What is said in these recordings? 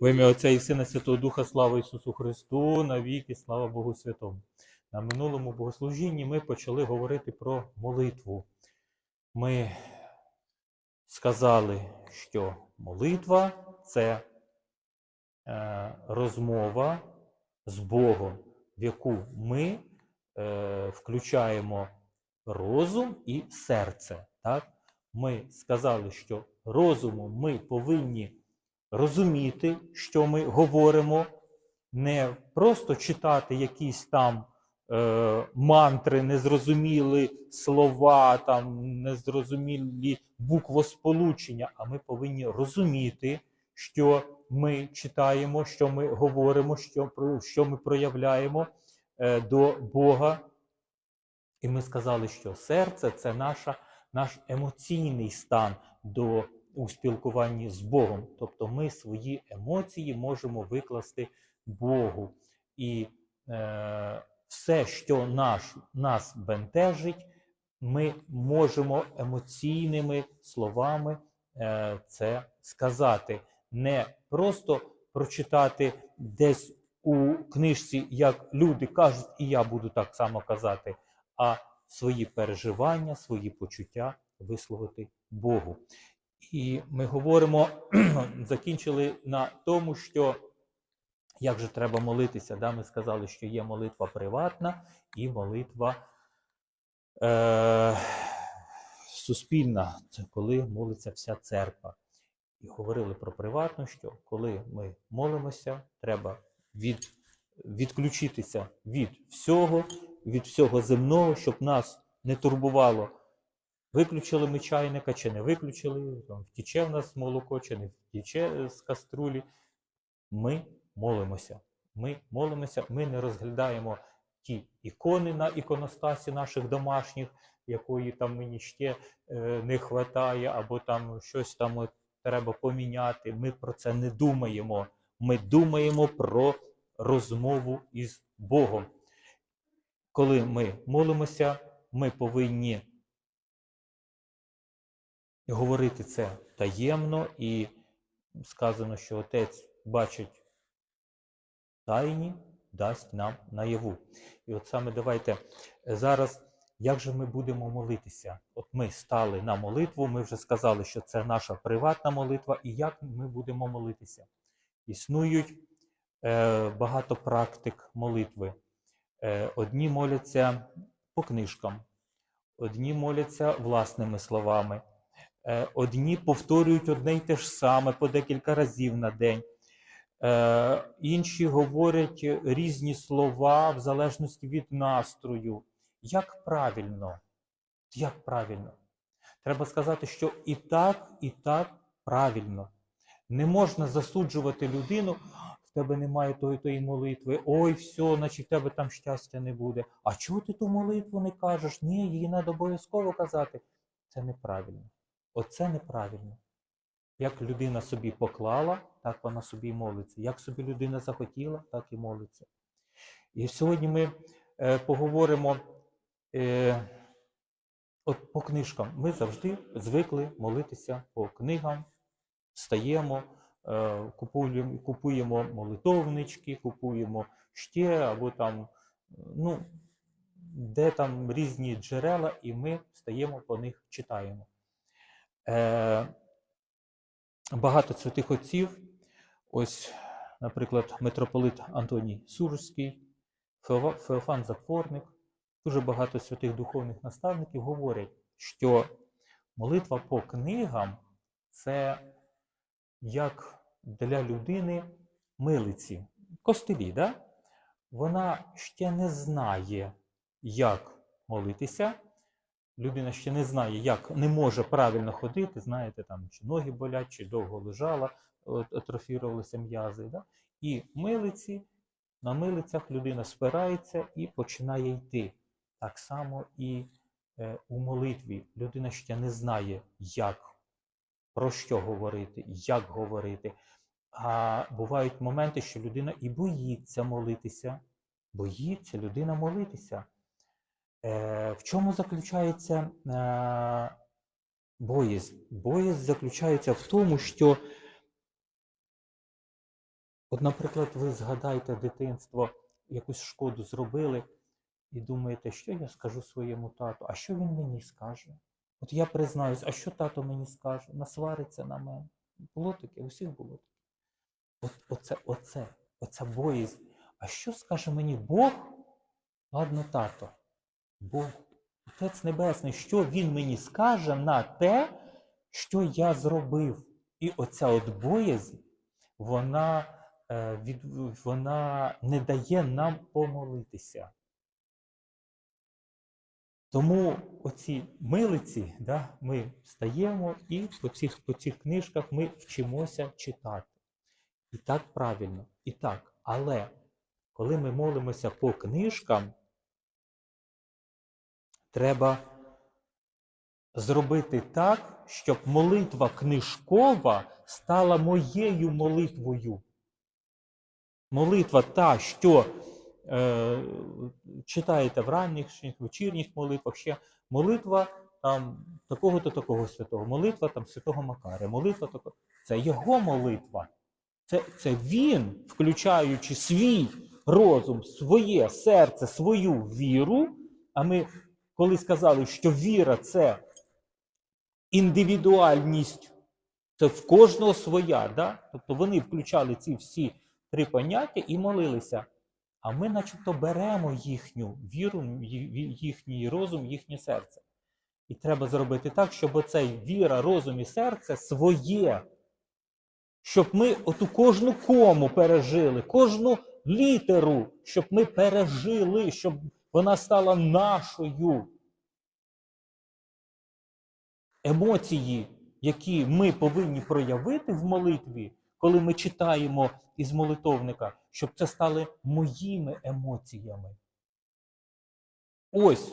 В ім'я Отця і Сина Святого Духа, слава Ісусу Христу, навіки, слава Богу Святому. На минулому богослужінні ми почали говорити про молитву. Ми сказали, що молитва це е, розмова з Богом, в яку ми е, включаємо розум і серце. Так? Ми сказали, що розумом ми повинні розуміти, що ми говоримо, не просто читати якісь там е, мантри, незрозумілі слова, там, незрозумілі буквосполучення, а ми повинні розуміти, що ми читаємо, що ми говоримо, що, що ми проявляємо е, до Бога. І ми сказали, що серце це наша, наш емоційний стан до у спілкуванні з Богом. Тобто ми свої емоції можемо викласти Богу. І е, все, що наш, нас бентежить, ми можемо емоційними словами е, це сказати. Не просто прочитати десь у книжці, як люди кажуть, і я буду так само казати, а свої переживання, свої почуття висловити Богу. І ми говоримо, закінчили на тому, що як же треба молитися. Да? Ми сказали, що є молитва приватна і молитва е- суспільна. Це коли молиться вся церква. І говорили про приватну, що коли ми молимося, треба від, відключитися від всього, від всього земного, щоб нас не турбувало. Виключили ми чайника чи не виключили, там, втіче в нас молоко чи не втіче з каструлі. Ми молимося. Ми молимося, ми не розглядаємо ті ікони на іконостасі наших домашніх, якої там мені ще е, не вистачає, або там щось там треба поміняти. Ми про це не думаємо. Ми думаємо про розмову із Богом. Коли ми молимося, ми повинні говорити це таємно, і сказано, що Отець бачить тайні, дасть нам наяву. І от саме давайте е, зараз, як же ми будемо молитися? От ми стали на молитву, ми вже сказали, що це наша приватна молитва, і як ми будемо молитися? Існують е, багато практик молитви. Е, одні моляться по книжкам, одні моляться власними словами. Е, Одні повторюють одне й те ж саме по декілька разів на день. Е, Інші говорять різні слова в залежності від настрою. Як правильно? Як правильно? Треба сказати, що і так, і так правильно. Не можна засуджувати людину, в тебе немає тої тої молитви, ой, все, значить в тебе там щастя не буде. А чого ти ту молитву не кажеш? Ні, її треба обов'язково казати. Це неправильно. Оце неправильно. Як людина собі поклала, так вона собі і молиться. Як собі людина захотіла, так і молиться. І сьогодні ми е, поговоримо е, от по книжкам. Ми завжди звикли молитися по книгам, стаємо, е, купуємо, купуємо молитовнички, купуємо ще, або там, ну, де там різні джерела, і ми стаємо по них читаємо. Е, багато святих отців, ось, наприклад, митрополит Антоній Суржський, Феофан Затворник, дуже багато святих духовних наставників говорять, що молитва по книгам це як для людини милиці, костелі, да? вона ще не знає, як молитися. Людина ще не знає, як не може правильно ходити, знаєте, там чи ноги болять, чи довго лежала, атрофірувалися м'язи. Да? І милиці, на милицях людина спирається і починає йти. Так само і е, у молитві людина ще не знає, як, про що говорити, як говорити. А бувають моменти, що людина і боїться молитися. Боїться людина молитися. Е, в чому заключається е, боязнь? Заключається в тому, що От, наприклад, ви згадайте дитинство, якусь шкоду зробили, і думаєте, що я скажу своєму тату, а що він мені скаже? От я признаюсь, а що тато мені скаже? Насвариться на мене. Було таке, усіх було таке. От, оце, оце, оця боязнь. А що скаже мені Бог? Ладно, тато, Бог, Отець Небесний, що Він мені скаже на те, що я зробив? І оця от боязнь, вона, е, вона не дає нам помолитися. Тому оці милиці, да, ми стаємо і по цих, по цих книжках ми вчимося читати. І так правильно, і так. Але коли ми молимося по книжкам, треба зробити так, щоб молитва книжкова стала моєю молитвою. Молитва та, що е, читаєте в ранніх, вечірніх молитвах, ще молитва там такого-то такого святого, молитва там святого Макаря, молитва такого. Це його молитва. Це, це він, включаючи свій розум, своє серце, свою віру. А ми, коли сказали, що віра це індивідуальність, це в кожного своя. Да? Тобто вони включали ці всі три поняття і молилися. А ми, начебто, беремо їхню віру, їхній розум, їхнє серце. І треба зробити так, щоб оцей віра, розум і серце своє щоб ми оту кожну кому пережили, кожну літеру, щоб ми пережили, щоб вона стала нашою. Емоції, які ми повинні проявити в молитві, коли ми читаємо із молитовника, щоб це стали моїми емоціями. Ось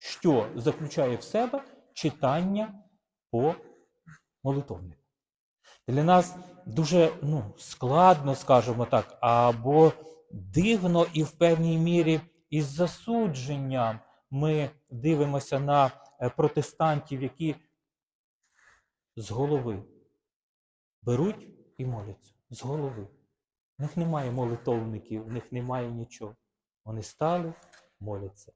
що заключає в себе читання по молитовнику. Для нас дуже ну, складно, скажімо так, або дивно і в певній мірі із засудженням ми дивимося на е, протестантів, які з голови беруть і моляться. З голови. В них немає молитовників, в них немає нічого. Вони стали, моляться.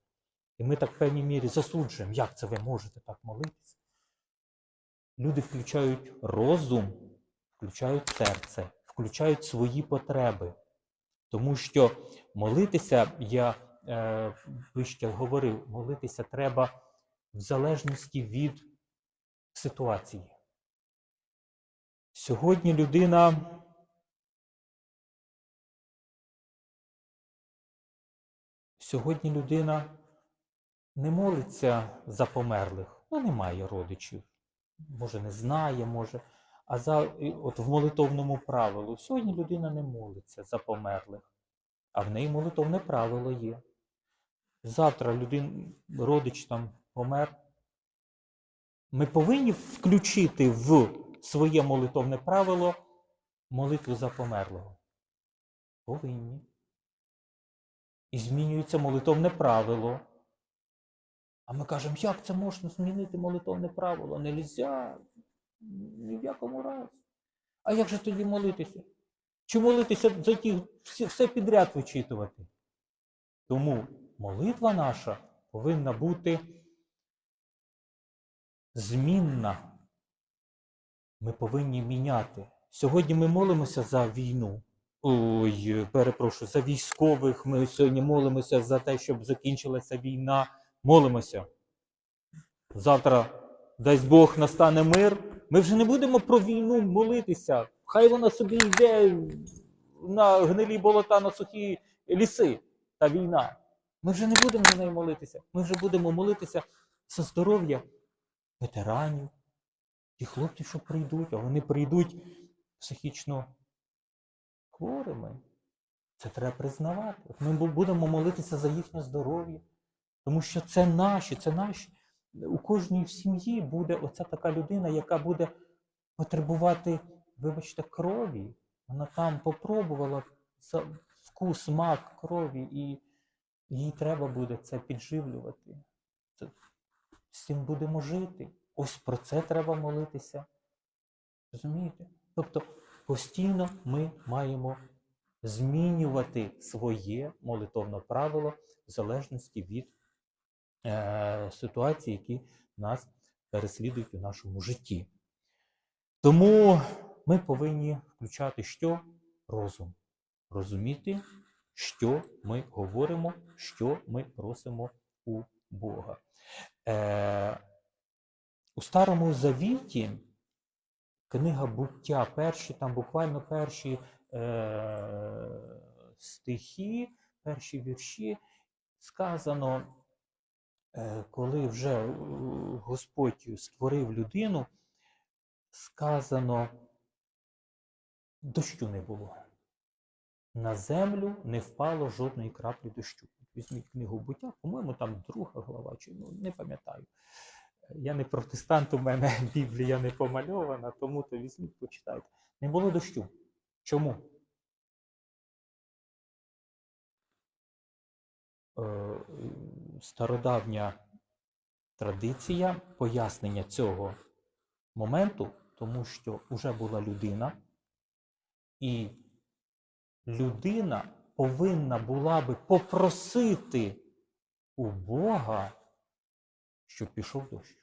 І ми так в певній мірі засуджуємо, як це ви можете так молитися. Люди включають розум, включають серце, включають свої потреби. Тому що молитися, я е, вище говорив, молитися треба в залежності від ситуації. Сьогодні людина сьогодні людина не молиться за померлих, ну немає родичів може не знає, може. А за, от в молитовному правилу сьогодні людина не молиться за померлих, а в неї молитовне правило є. Завтра людин, родич там помер. Ми повинні включити в своє молитовне правило молитву за померлого. Повинні. І змінюється молитовне правило. А ми кажемо, як це можна змінити молитовне правило? Нельзя. Ні в якому разі. А як же тоді молитися? Чи молитися за тих все, все підряд вичитувати? Тому молитва наша повинна бути змінна. Ми повинні міняти. Сьогодні ми молимося за війну. Ой, перепрошую, за військових. Ми сьогодні молимося за те, щоб закінчилася війна молимося. Завтра, дасть Бог, настане мир. Ми вже не будемо про війну молитися. Хай вона собі йде на гнилі болота, на сухі ліси та війна. Ми вже не будемо за неї молитися. Ми вже будемо молитися за здоров'я ветеранів, ті хлопці, що прийдуть, а вони прийдуть психічно хворими. Це треба признавати. Ми будемо молитися за їхнє здоров'я. Тому що це наші, це наші. У кожній сім'ї буде оця така людина, яка буде потребувати, вибачте, крові. Вона там попробувала вкус, смак крові, і їй треба буде це підживлювати. З цим будемо жити. Ось про це треба молитися. Розумієте? Тобто постійно ми маємо змінювати своє молитовне правило в залежності від е, ситуацій, які нас переслідують у нашому житті. Тому ми повинні включати що? Розум. Розуміти, що ми говоримо, що ми просимо у Бога. Е, у Старому Завіті книга буття, перші, там буквально перші е, стихи, перші вірші, сказано, коли вже е, Господь створив людину, сказано, дощу не було. На землю не впало жодної краплі дощу. Візьміть книгу буття, по-моєму, там друга глава, чи ну, не пам'ятаю. Я не протестант, у мене Біблія не помальована, тому то візьміть, почитайте. Не було дощу. Чому? Стародавня традиція пояснення цього моменту, тому що вже була людина, і людина повинна була би попросити у Бога, щоб пішов дощ.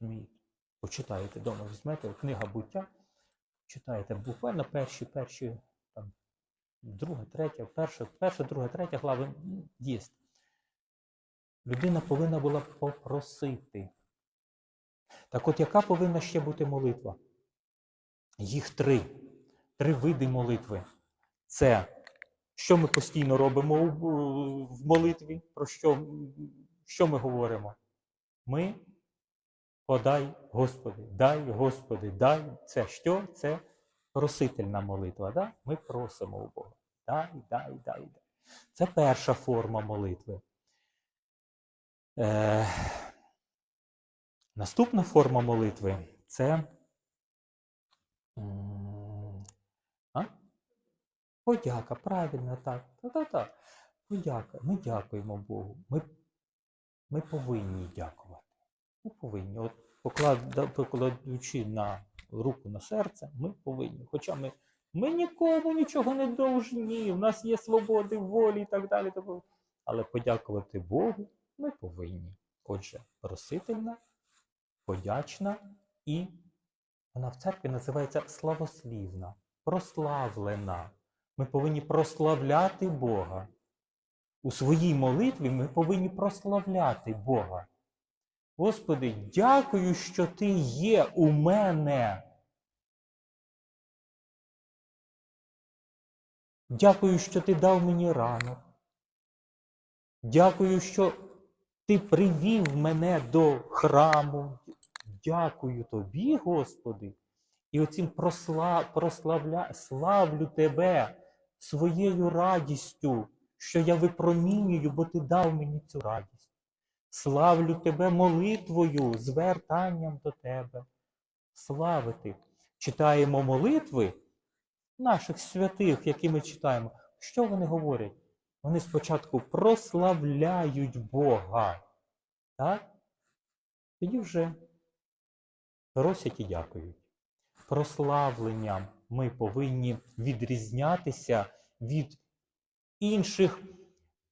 Розумієте? Почитаєте вдома, візьмете книга буття, читаєте буквально перші, перші, там, друга, третя, перша, перша, друга, третя глави є. Людина повинна була попросити. Так от, яка повинна ще бути молитва? Їх три. Три види молитви. Це що ми постійно робимо в молитві? Про що, що ми говоримо? Ми подай, Господи, дай, Господи, дай. Це що? Це просительна молитва. Да? Ми просимо у Бога. Дай, дай, дай, дай. Це перша форма молитви. Е, наступна форма молитви це. А? Подяка, правильно, так. Та-та-та. Подяка. Ми дякуємо Богу. Ми, ми повинні дякувати. Ми повинні. От покладучи на руку на серце, ми повинні. Хоча ми, ми нікому нічого не должні, в нас є свободи волі і так далі. Але подякувати Богу повинні. Отже, просительна, подячна і вона в церкві називається славослівна, прославлена. Ми повинні прославляти Бога. У своїй молитві ми повинні прославляти Бога. Господи, дякую, що Ти є у мене. Дякую, що ти дав мені ранок. Дякую, що ти привів мене до храму. Дякую тобі, Господи. І оцім просла... прославля... славлю тебе своєю радістю, що я випромінюю, бо ти дав мені цю радість. Славлю тебе молитвою, звертанням до тебе. Славити. Читаємо молитви наших святих, які ми читаємо. Що вони говорять? Вони спочатку прославляють Бога. Так? Тоді вже просять і дякують. Прославленням ми повинні відрізнятися від інших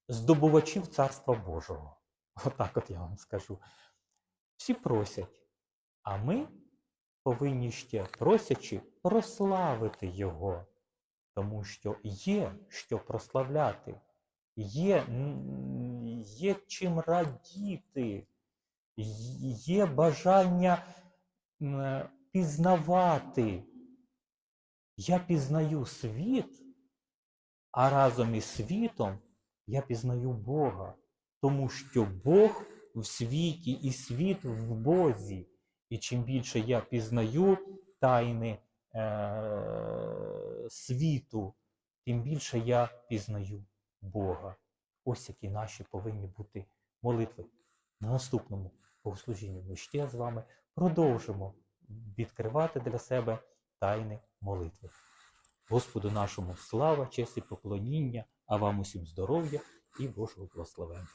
здобувачів Царства Божого. Отак от я вам скажу. Всі просять, а ми повинні ще просячи прославити Його, тому що є що прославляти, є, є чим радіти, є бажання пізнавати. Я пізнаю світ, а разом із світом я пізнаю Бога, тому що Бог в світі і світ в Бозі. І чим більше я пізнаю тайни е- світу, тим більше я пізнаю Бога. Ось які наші повинні бути молитви. На наступному богослужінні ми ще з вами продовжимо відкривати для себе тайни молитви. Господу нашому слава, честь і поклоніння, а вам усім здоров'я і Божого благословення.